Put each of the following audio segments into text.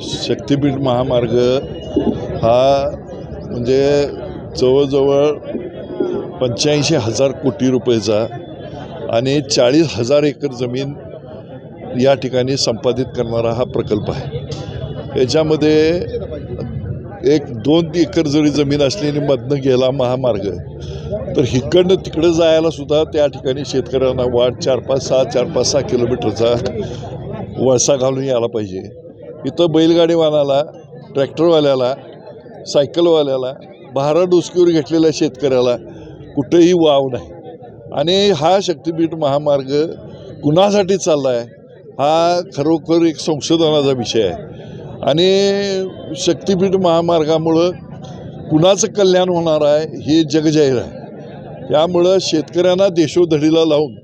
शक्तिपीठ महामार्ग हा म्हणजे जवळजवळ पंच्याऐंशी हजार कोटी रुपयेचा आणि चाळीस हजार एकर जमीन या ठिकाणी संपादित करणारा हा प्रकल्प आहे. याच्यामध्ये एक दोन एकर जरी जमीन असलेली मधनं गेला महामार्ग तर हिकडनं तिकडं जायला सुद्धा त्या ठिकाणी शेतकऱ्यांना वाट चार पाच सहा चार पाच सहा किलोमीटरचा वळसा घालून यायला पाहिजे. इथं बैलगाडीवाल्याला ट्रॅक्टरवाल्याला सायकलवाल्याला भारा डोसकीवर घेतलेल्या शेतकऱ्याला कुठेही वाव नाही. आणि हा शक्तिपीठ महामार्ग कुणासाठी चालला आहे हा खरोखर एक संशोधनाचा विषय आहे. आणि शक्तिपीठ महामार्गामुळं कुणाचं कल्याण होणार आहे हे जगजाहीर आहे. त्यामुळं शेतकऱ्यांना देशोधडीला लावून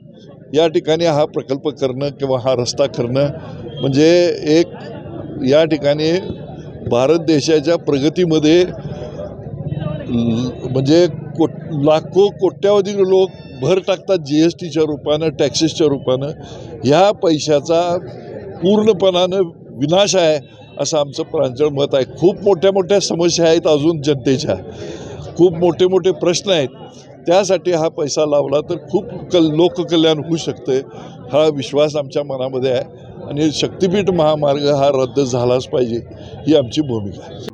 या ठिकाणी हा प्रकल्प करणं किंवा हा रस्ता करणं म्हणजे एक या ठिकाणी भारत देशाच्या प्रगतीमध्ये ल- म्हणजे को लाखो कोट्यावधी लोक भर टाकतात जी एस टीच्या रूपानं टॅक्सेसच्या रूपानं. ह्या पैशाचा पूर्णपणानं विनाश आहे. असं आमचं प्रांजळ मत आहे. खूप मोठ्या मोठ्या समस्या आहेत अजून जनतेच्या. खूप मोठे मोठे प्रश्न आहेत. त्यासाठी हा पैसा लावला तर खूप कल लोककल्याण होऊ शकते हा विश्वास आमच्या मनामध्ये आहे. आणि शक्तिपीठ महामार्ग हा रद्द झालाच पाहिजे ही आमची भूमिका आहे.